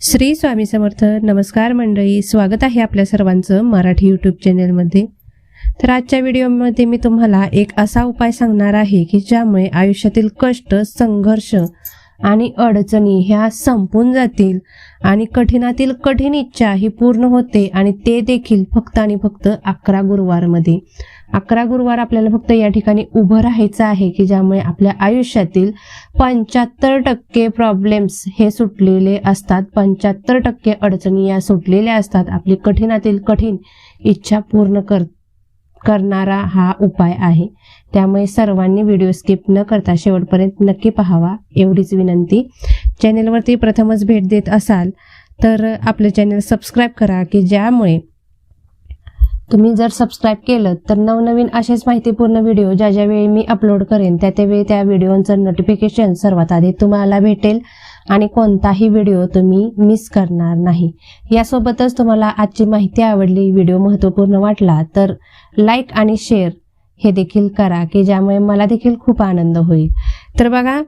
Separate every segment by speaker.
Speaker 1: श्री स्वामी समर्थ नमस्कार मंडळी. स्वागत आहे आपल्या सर्वांचं मराठी यूट्यूब चॅनेलमध्ये तर आजच्या व्हिडिओमध्ये मी तुम्हाला एक असा उपाय सांगणार आहे की ज्यामुळे आयुष्यातील कष्ट संघर्ष आणि अडचणी ह्या संपून जातील आणि कठीणातील कठीण इच्छा ही पूर्ण होते आणि ते देखील फक्त आणि फक्त अकरा गुरुवारमध्ये. अकरा गुरुवार आपल्याला फक्त या ठिकाणी उभं राहायचं आहे की ज्यामुळे आपल्या आयुष्यातील पंच्याहत्तर टक्के प्रॉब्लेम्स हे सुटलेले असतात. पंच्याहत्तर टक्के अडचणी या सुटलेल्या असतात. आपली कठीणातील कठीण इच्छा पूर्ण कर करणारा हा उपाय आहे. त्यामुळे सर्वांनी व्हिडिओ स्किप न करता शेवटपर्यंत नक्की पाहावा. एवढीच विनंती. चॅनेलवरती प्रथमच भेट देत असाल तर आपलं चॅनल सबस्क्राईब करा की ज्यामुळे तुम्ही जर सबस्क्राईब केलं तर नवनवीन असेच माहितीपूर्ण व्हिडिओ ज्या ज्या वेळी मी अपलोड करेन त्या त्यावेळी त्या व्हिडिओचं नोटिफिकेशन सर्वात आधी तुम्हाला भेटेल आणि कोणताही व्हिडिओ तुम्ही मिस करणार नाही. यासोबतच तुम्हाला आजची माहिती आवडली व्हिडिओ महत्त्वपूर्ण वाटला तर लाईक आणि शेअर हे देखील करा की ज्यामुळे मला देखील खूप आनंद होईल. तर बघा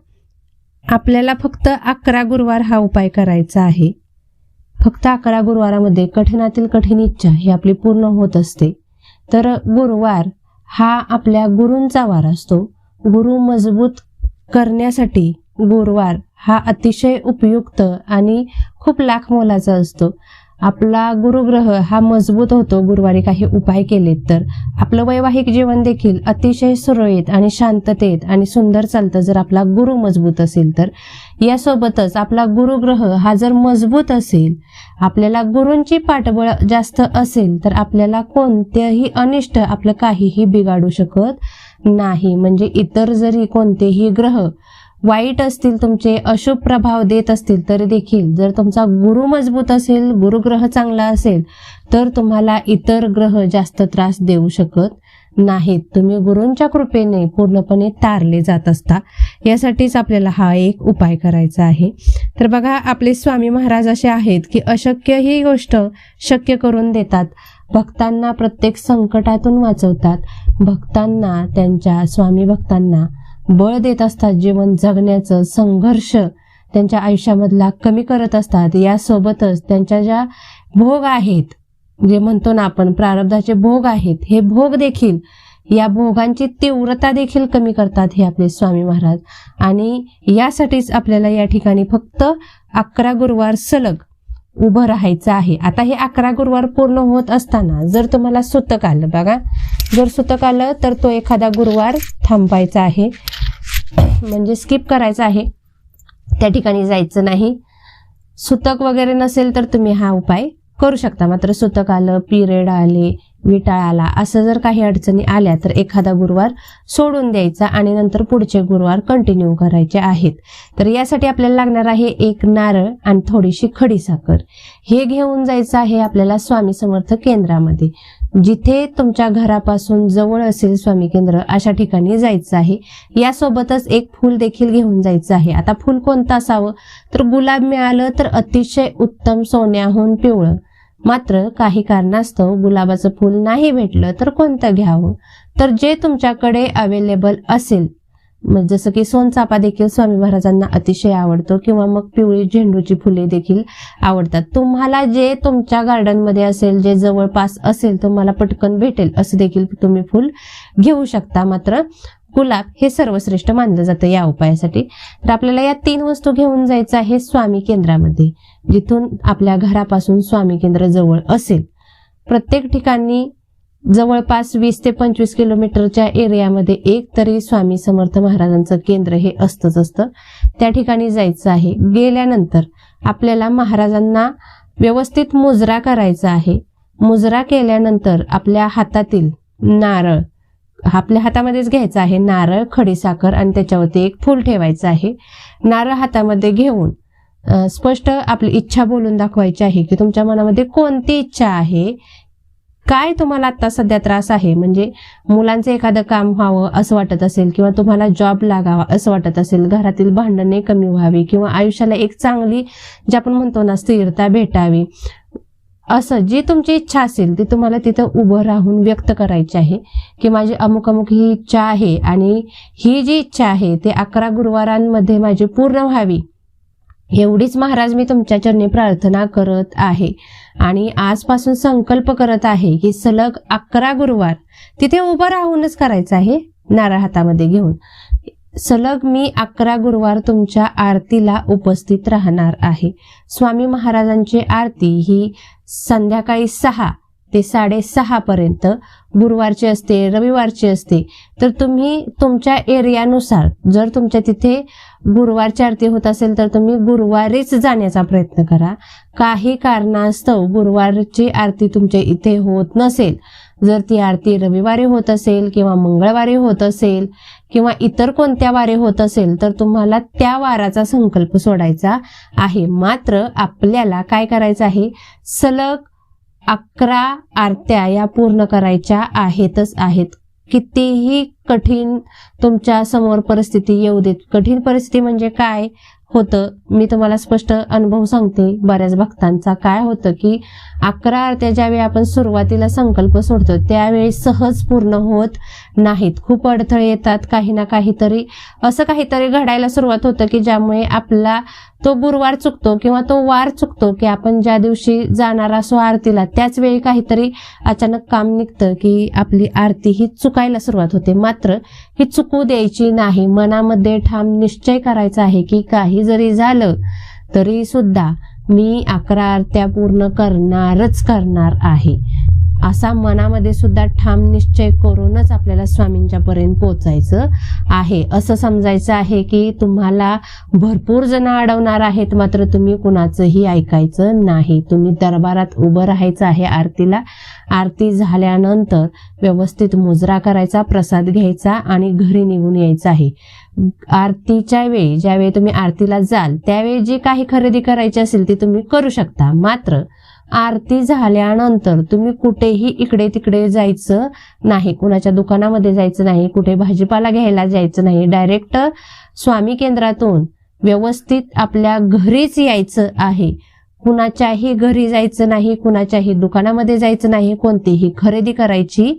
Speaker 1: आपल्याला फक्त अकरा गुरुवार हा उपाय करायचा आहे. फक्त अकरा गुरुवारामध्ये कठीणातील कठीण इच्छा ही आपली पूर्ण होत असते. तर गुरुवार हा आपल्या गुरूंचा वार असतो. गुरु मजबूत करण्यासाठी गुरुवार हा अतिशय उपयुक्त आणि खूप लाख मोलाचा असतो. आपला गुरुग्रह हा मजबूत होतो. गुरुवारी काही उपाय केलेत तर. आपलं वैवाहिक जीवन देखील अतिशय सुरळीत आणि शांततेत आणि सुंदर चालतं जर आपला गुरु मजबूत असेल तर. यासोबतच आपला गुरुग्रह हा जर मजबूत असेल आपल्याला गुरूंची पाठबळ जास्त असेल तर आपल्याला कोणत्याही अनिष्ट आपलं काहीही बिघाडू शकत नाही. म्हणजे इतर जरी कोणतेही ग्रह वाईट असतील तुमचे अशुभ प्रभाव देत असतील तरी देखील जर तुमचा गुरु मजबूत असेल गुरुग्रह चांगला असेल तर तुम्हाला इतर ग्रह जास्त त्रास देऊ शकत नाहीत. तुम्ही गुरूंच्या कृपेने पूर्णपणे तारले जात असता. यासाठीच आपल्याला हा एक उपाय करायचा आहे. तर बघा आपले स्वामी महाराज असे आहेत की अशक्य ही गोष्ट शक्य करून देतात. भक्तांना प्रत्येक संकटातून वाचवतात. भक्तांना त्यांच्या स्वामी भक्तांना बळ देत असतात जीवन जगण्याचं संघर्ष त्यांच्या आयुष्यामधला कमी करत असतात. यासोबतच त्यांच्या ज्या भोग आहेत जे म्हणतो ना आपण प्रारब्धाचे भोग आहेत हे भोग देखील या भोगांची तीव्रता देखील कमी करतात हे आपले स्वामी महाराज. आणि यासाठीच आपल्याला या ठिकाणी फक्त अकरा गुरुवार सलग उभं राहायचं आहे. आता हे अकरा गुरुवार पूर्ण होत असताना जर तुम्हाला सुतक आलं बघा. जर सुतक आलं तर तो एखादा गुरुवार थांबायचा आहे. म्हणजे स्किप करायचा आहे. त्या ठिकाणी जायचं नाही. सुतक वगैरे नसेल तर तुम्ही हा उपाय करू शकता. मात्र सुतक आलं पिरियड आले विटाळ आला असं जर काही अडचणी आल्या तर एखादा गुरुवार सोडून द्यायचा आणि नंतर पुढचे गुरुवार कंटिन्यू करायचे आहेत. तर यासाठी आपल्याला लागणार आहे एक नारळ आणि थोडीशी खडी साखर. हे घेऊन जायचं आहे आपल्याला स्वामी समर्थ केंद्रामध्ये. जिथे तुमच्या घरापासून जवळ असेल स्वामी केंद्र अशा ठिकाणी जायचं आहे. यासोबतच एक फूल देखील घेऊन जायचं आहे. आता फूल कोणतं असावं? तर गुलाब मिळालं तर अतिशय उत्तम सोन्याहून पिवळं. मात्र काही कारणास्तव गुलाबाचं फूल नाही भेटलं तर कोणतं घ्यावं? तर जे तुमच्याकडे अवेलेबल असेल जसं की सोनचापा देखील स्वामी महाराजांना अतिशय आवडतो किंवा मग पिवळी झेंडूची फुले देखील आवडतात. तुम्हाला जे तुमच्या गार्डनमध्ये असेल जे जवळपास असेल तुम्हाला पटकन भेटेल असं देखील तुम्ही फुल घेऊ शकता मात्र. गुलाब हे सर्वश्रेष्ठ मानलं जातं या उपायासाठी. तर आपल्याला या तीन वस्तू घेऊन जायचं आहे स्वामी केंद्रामध्ये जिथून आपल्या घरापासून स्वामी केंद्र जवळ असेल. प्रत्येक ठिकाणी जवळपास वीस ते पंचवीस किलोमीटरच्या एरियामध्ये एक तरी स्वामी समर्थ महाराजांचं केंद्र हे असतंच असतं. त्या ठिकाणी जायचं आहे. गेल्यानंतर आपल्याला महाराजांना व्यवस्थित मुजरा करायचा आहे. मुजरा केल्यानंतर आपल्या हातातील नारळ आपल्या हातामध्येच घ्यायचं आहे नारळ खडीसाखर आणि त्याच्यावरती एक फूल ठेवायचं आहे. नारळ हातामध्ये घेऊन स्पष्ट आपली इच्छा बोलून दाखवायची आहे की तुमच्या मनामध्ये कोणती इच्छा आहे? काय तुम्हाला आता सध्या त्रास आहे? म्हणजे मुलांचं एखादं काम व्हावं असं वाटत असेल किंवा तुम्हाला जॉब लागावा असं वाटत असेल घरातील भांडणे कमी व्हावी किंवा आयुष्याला एक चांगली जे आपण म्हणतो ना स्थिरता भेटावी असं जी तुमची इच्छा असेल ती तुम्हाला तिथं उभं राहून व्यक्त करायची आहे की माझी अमुक अमुक ही इच्छा आहे आणि ही जी इच्छा आहे ते अकरा गुरुवारांमध्ये माझी पूर्ण व्हावी. एवढीच महाराज मी तुमच्या चरणी प्रार्थना करत आहे. आणि आजपासून संकल्प करत आहे की सलग अकरा गुरुवार तिथे उभं राहूनच करायचं आहे नारळ हातामध्ये घेऊन. सलग मी अकरा गुरुवार तुमच्या आरतीला उपस्थित राहणार आहे. स्वामी महाराजांची आरती ही संध्याकाळी सहा ते साडेसहा पर्यंत गुरुवारची असते रविवारची असते. तर तुम्ही तुमच्या एरियानुसार जर तुमच्या तिथे गुरुवारची आरती होत असेल तर तुम्ही गुरुवारीच जाण्याचा प्रयत्न करा. काही कारणास्तव गुरुवारची आरती तुमच्या इथे होत नसेल जर ती आरती रविवारी होत असेल किंवा मंगळवारी होत असेल किंवा इतर कोणत्या वारे होत असेल तर तुम्हाला त्या वाराचा संकल्प सोडायचा आहे. मात्र आपल्याला काय करायचं आहे? सलग अकरा आरत्या या पूर्ण करायच्या आहेतच आहेत. कितीही कठीण तुमच्यासमोर परिस्थिती येऊ देत. कठीण परिस्थिती म्हणजे काय? होतं. मी तुम्हाला स्पष्ट अनुभव सांगते. बऱ्याच भक्तांचा काय होतं की अकरा आरत्या ज्यावेळी आपण सुरुवातीला संकल्प सोडतो त्यावेळी सहज पूर्ण होत नाहीत. खूप अडथळे येतात काही ना काहीतरी. असं काहीतरी घडायला सुरुवात होतं की ज्यामुळे आपला तो गुरुवार चुकतो किंवा तो वार चुकतो की आपण ज्या दिवशी जाणार असो आरतीला त्याच वेळी काहीतरी अचानक काम निघतं की आपली आरती ही चुकायला सुरुवात होते. मात्र ही चुकू द्यायची नाही. मनामध्ये ठाम निश्चय करायचा आहे की काही जरी झालं तरी सुद्धा मी अकरा आरत्या पूर्ण करणारच करणार आहे. असा मनामध्ये सुद्धा ठाम निश्चय करूनच आपल्याला स्वामींच्या पर्यंत पोचायचं आहे. असं समजायचं आहे की तुम्हाला भरपूर जण अडवणार आहेत मात्र तुम्ही कुणाचंही ऐकायचं नाही. तुम्ही दरबारात उभं राहायचं आहे आरतीला. आरती झाल्यानंतर व्यवस्थित मुजरा करायचा प्रसाद घ्यायचा आणि घरी निघून यायचं आहे. आरतीच्या वेळी ज्यावेळी तुम्ही आरतीला जाल त्यावेळी जी काही खरेदी करायची असेल ती तुम्ही करू शकता. मात्र आरती झाल्यानंतर तुम्ही कुठेही इकडे तिकडे जायचं नाही. कुणाच्या दुकानामध्ये जायचं नाही. कुठे भाजीपाला घ्यायला जायचं नाही. डायरेक्ट स्वामी केंद्रातून व्यवस्थित आपल्या घरीच यायचं आहे. कुणाच्याही घरी जायचं नाही. कुणाच्याही दुकानामध्ये जायचं नाही. कोणतीही खरेदी करायची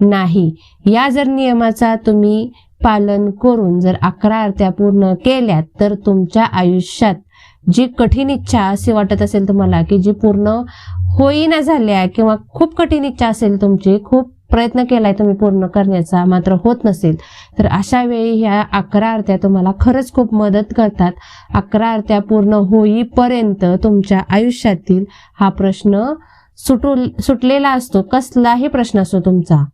Speaker 1: नाही. या जर नियमाचा तुम्ही पालन करून जर अकरा आरत्या पूर्ण केल्यात तर तुमच्या आयुष्यात जी कठीण इच्छा असे वाटत असेल तुम्हाला की जी पूर्ण होईना झाल्या किंवा खूप कठीण इच्छा असेल तुमची खूप प्रयत्न केलाय तुम्ही पूर्ण करण्याचा मात्र होत नसेल तर अशा वेळी ह्या अकरा आरत्या तुम्हाला खरंच खूप मदत करतात. अकरा आरत्या पूर्ण होईपर्यंत तुमच्या आयुष्यातील हा प्रश्न सुटू सुटलेला असतो. कसलाही प्रश्न असतो तुमचा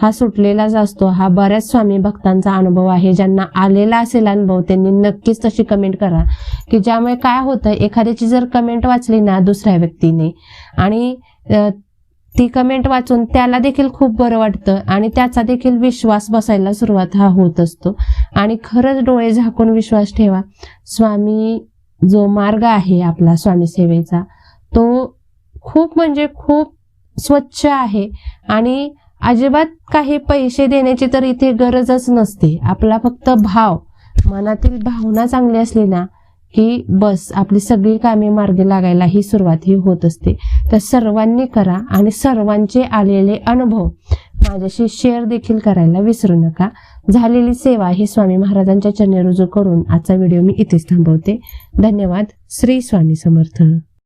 Speaker 1: हा सुटलेलाच असतो. हा बऱ्याच स्वामी भक्तांचा अनुभव आहे. ज्यांना आलेला असेल अनुभव त्यांनी नक्कीच तशी कमेंट करा. की ज्यामुळे काय होतं एखाद्याची जर कमेंट वाचली ना दुसऱ्या व्यक्तीने आणि ती कमेंट वाचून त्याला देखील खूप बरं वाटतं आणि त्याचा देखील विश्वास बसायला सुरुवात हा होत असतो. आणि खरंच डोळे झाकून विश्वास ठेवा. स्वामी जो मार्ग आहे आपला स्वामी सेवेचा तो खूप म्हणजे खूप स्वच्छ आहे आणि अजिबात काही पैसे देण्याची तर इथे गरजच नसते. आपला फक्त भाव. मनातील भावना चांगली असली ना की बस आपली सगळी कामे मार्गी लागायला ही सुरुवात ही होत असते. तर सर्वांनी करा आणि सर्वांचे आलेले अनुभव माझ्याशी शेअर देखील करायला विसरू नका. झालेली सेवा ही स्वामी महाराजांच्या चरणी रुजू करून आजचा व्हिडिओ मी इथेच थांबवते. धन्यवाद. श्री स्वामी समर्थ.